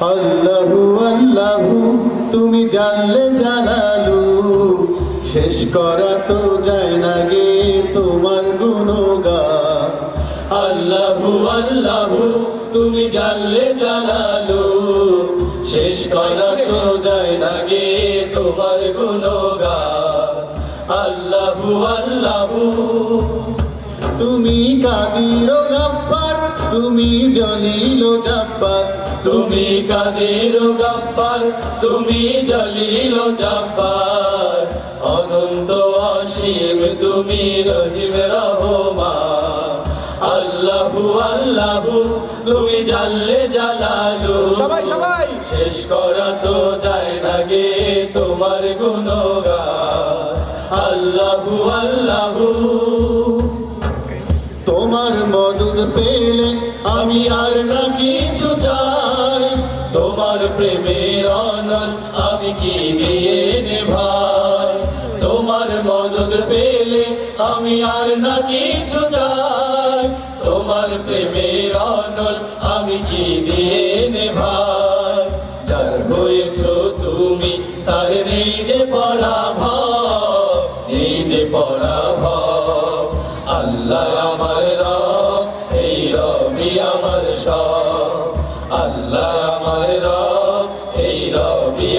আল্লাহু আল্লাহু, তুমি জানলে জানালু। শেষ করা তো যায় না গে তোমার গুণগান। আল্লাহু আল্লাহু, তুমি জানলে জানালু। শেষ করা তো যায় না গে তোমার গুণগান। আল্লাহু আল্লাহু, তুমি কাদির গাপ্পার তুমি জলিল জাব্বার তুমি কাদির গাপ্পার তুমি জলিল জাব্বার। অনন্ত অসীম তুমি রহিম রহমান। আল্লাহু আল্লাহু তুমি জানলে জালালু। সবাই, সবাই। শেষ করা তো যায় না গে তোমার গুণগান। আল্লাহু আল্লাহু। তোমার মদত পেলে আমি আর না কিছু চাই। তোমার প্রেমের অনল আমি কি দিয়ে ভাই তোমার মদত পেলে আমি আর না কিছু চাই। তোমার প্রেমের অনল আমি কি দিয়ে ভাই যার হয়েছ তুমি তার নেই যে পরাভব এই যে পরাভব। আল্লাহ আমার রব, এই রবি আমার সব। আল্লাহ আমার রবি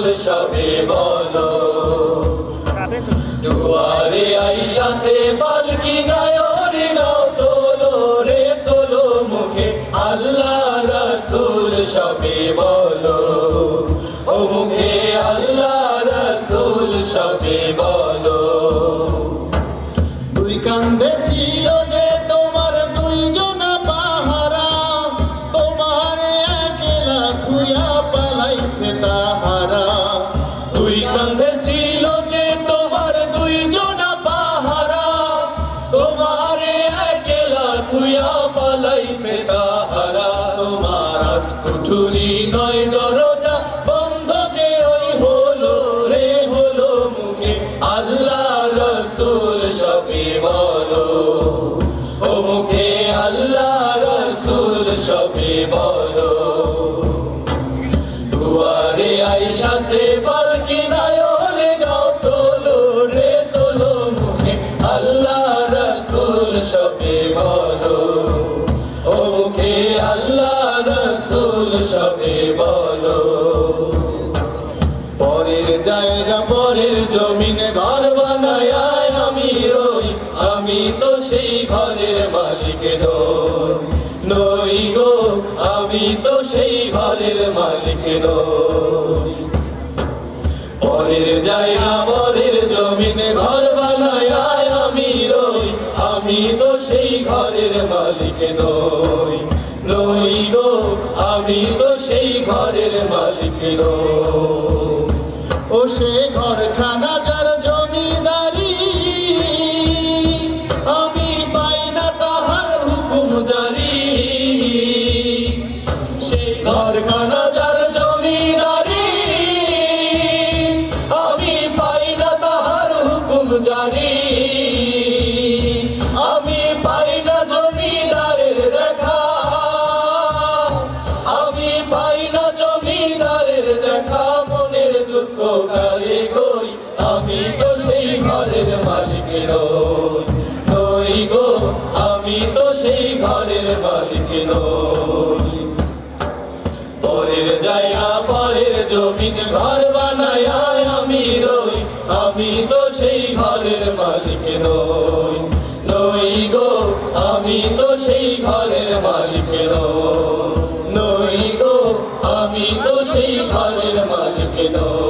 রসুল সবে বলো। দুয়ারে আইসা সে পালকি গায়রে গাও তোলো রে তোলো মুখে আল্লাহ রসুল সবে বলো। ও মুখে আল্লাহ রসুল সবে বলো। দুই কান্দে তাহারা দুই ছিল যে তোমার দুইজনা পাহারা। তোমার একলা থুয়া তাহারা। তোমার কুঠুরি নয় বন্ধ যে ওই রে মুখে। আল্লাহ রসুল বলো। দুয়ারে আইসা সে পালকি গাও তোলো রে তোলো মুখে। আল্লাহ রসুল সবে বলো। ও আল্লাহ রসুল সবে বলো। পরের জায়গা, পরের জমিনে ঘর বানায় আমি রই। আমি তো সেই ঘরের মালিক নই। নই গো, আমি তো সেই ঘরের মালিক নই। জমিনে ঘর আমি রই। আমি তো সেই ঘরের মালিক নই। নই গো, আমি তো সেই ঘরের মালিক নই। ও সে ঘরখানা ঘরের মালিক নই। গো, আমি তো সেই ঘরের মালিক নই। পরের পরের জমিন, ঘর আমি রই। আমি তো সেই ঘরের মালিক নই। নই গো, আমি তো সেই ঘরের মালিক নই গো, আমি তো সেই ঘরের মালিক নই।